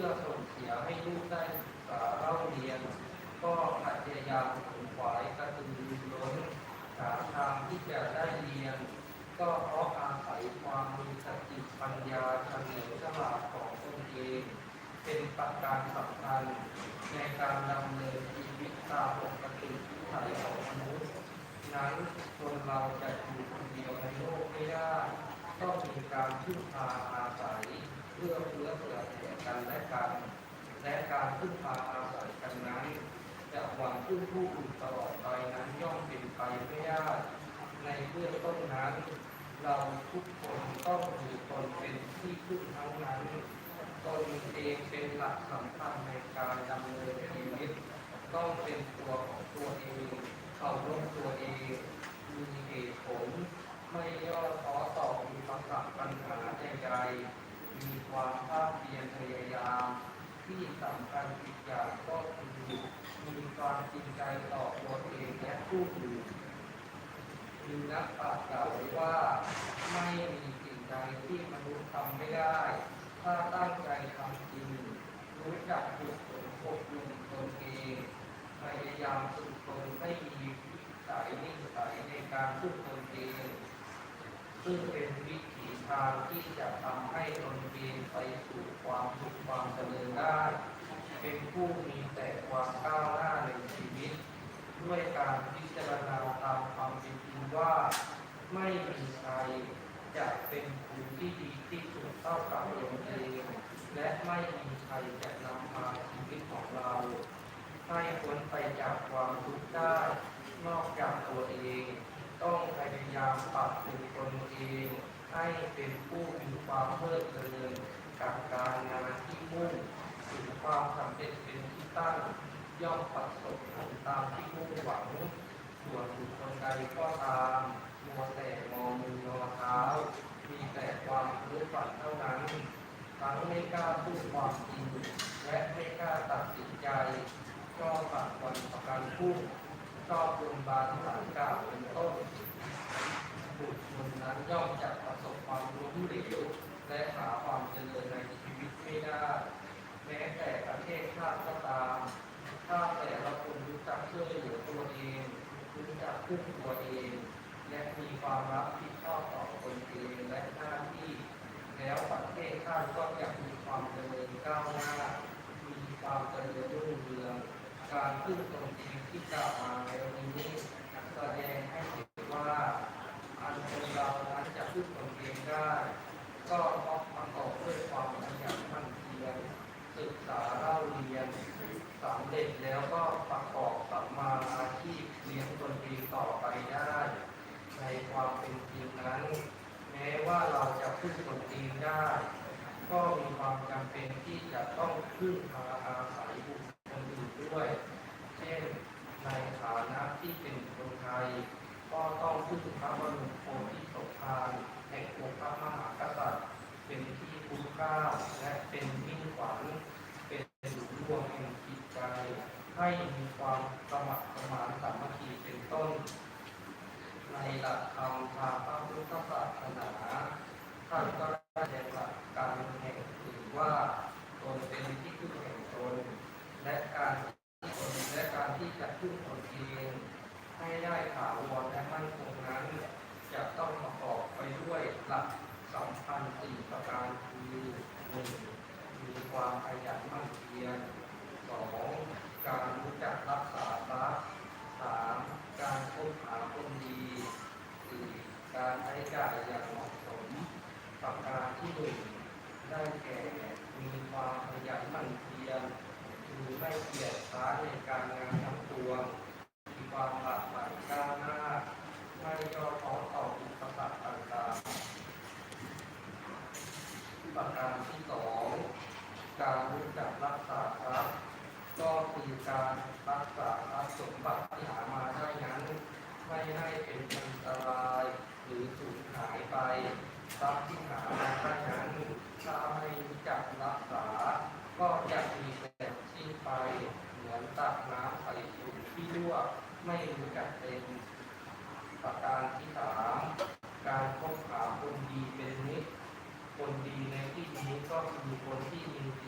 พื่อส่งเสียให้ลูกได้เล่าเรียน ก็พยายามขนขวายกระตือรือร้นหาทางที่จะได้เรียน ก็เพราะอาศัยความมีสติปัญญาเฉลียวฉลาดของตนเองเป็นประการสำคัญในการดำเนินชีวิตตามปกติที่ไทยของมนุษย์นั้นคนเราจะอยู่คนเดียวในโลกไม่ได้ต้องมีการพึ่งพาอาศัยเพื่อ กันและกันและการพึ่งพาอาศัยกันนั้นจะหวังพึ่งผู้อื่นตลอดไปนั้นย่อมเป็นไปไม่ได้ในเบื้องต้นนั้น เราทุกคนต้องมีตนเป็นที่พึ่งทั้งนั้นตนเองเป็นหลักสำคัญในการดำเนินชีวิตต้องเป็นตัวของตัวเองเคารพตัวเองมีเหตุผลไม่ย่อท้อต่อมีปัญหาปัญหาใดๆมีความภาคเพียรพยาย ที่สำคัญอีกอย่างก็คือมีความจริงใจต่อตัวเองและผู้อื่นมีนักปราชญ์กล่าวไว้ว่าไม่มีสิ่งใดที่มนุษย์ทำไม่ได้ ถ้าตั้งใจทำจริงรู้จักฝึกฝนอบรมตนเองพยายามฝึกตนให้มีวิสัยนิสัยในการฝึกตนเองซึ่งเป็นวิถี ทางที่จะทำให้ตนเองไปสู่ความสุขความเจริญได้ เป็นผู้มีแต่ความก้าวหน้าในชีวิต ด้วยการพิจารณาตามความเป็นจริงว่า ไม่มีใครจะเป็นครูที่ดีที่สุดเท่ากับตนเองและไม่มีใครจะนำพาชีวิตของเรา ให้พ้นไปจากความทุกข์ได้ นอกจากตัวเอง ต้องพยายามปรับปรุงตนเอง ให้เป็นผู้มีความเพลิดเพลินกับการงานที่มุ่งถึงความสำเร็จเป็นที่ตั้งย่อมประสบผลตามที่มุ่งหวัง ส่วนบุคคลใดก็ตามมัวแต่มองมือมองเท้า มีแต่ความรู้ฝันเท่านั้น ทั้งไม่กล้าพูดความจริงและไม่กล้าตัดสินใจชอบปักวันประกันพุ่งชอบบานสารกล่าวเป็นต้น บุคคลนั้นย่อมจะประสบความล้มเหลว และหาความเจริญในชีวิตไม่ได้ แม้แต่ประเทศชาติก็ตาม ถ้าแต่ละคนรู้จักช่วยเหลือตัวเองรู้จักพึ่งตัวเอง และมีความรับผิดชอบต่อตนเองและหน้าที่ แล้วประเทศชาติก็จะมีความเจริญก้าวหน้า มีความเจริญรุ่งเรืองการพึ่งตนเองที่กล่าวมาในวันนี้แสดงให้เห็นว่าอันคนเรานั้นจะพึ่งตนเองได้ ก็ต้องประกอบด้วยความขยันหมั่นเพียรศึกษาเล่าเรียนสำเร็จแล้วก็ประกอบสัมมาอาชีพเลี้ยงตนเองต่อไปได้ ในความเป็นจริงนั้น แม้ว่าเราจะพึ่งตนเองได้ ก็มีความจำเป็นที่จะต้องพึ่งพาอาศัยบุคคลอื่นด้วย เช่น ในฐานะที่เป็นคนไทย ก็ต้องพึ่งพระบรมโพธิสมภารแห่งองค์พระมหากษัตริย์ เป็น ที่คุ้มค่าและเป็นมิ่งขวัญเป็นศูนย์รวมแห่งจิตใจให้มีความสมัครสมานสามัคคีเป็นต้น ในหลักธรรมทางพระพุทธศาสนาท่านก็ได้แสดงหลักการแห่งถือว่าตนเป็นที่พึ่งแห่งตนและการที่ตนและการที่จะพึ่งตนเองให้ได้ถาวรและมั่นคงนั้น จะต้องประกอบไปด้วยหลัก สำคัญสี่ประการคือหนึ่งมีความขยันมั่นเพียรสองการรู้จักรักษาทรัพย์สามการคบหาคนดีสี่การใช้จ่ายอย่างเหมาะสม ประการที่หนึ่งได้แก่มีความขยันมั่นเพียรคือไม่เกียจคร้านในการงานทั้งปวมีความหลาก การรักษาทรัสมบัติที่หามาได้นั้น ไม่ให้เป็นอันตราย หรือสูญหายไปทรัพย์ที่หามาได้นั้นถ้าไม่จับรักษา ก็จะมีแต่สิ้นไปเหมือนตักน้ำใส่ถุงที่รั่วไม่รู้จักเป็นประการที่สามการคบหาคนดีเป็นนิสคนดีในที่นี้ก็คือคนที่มี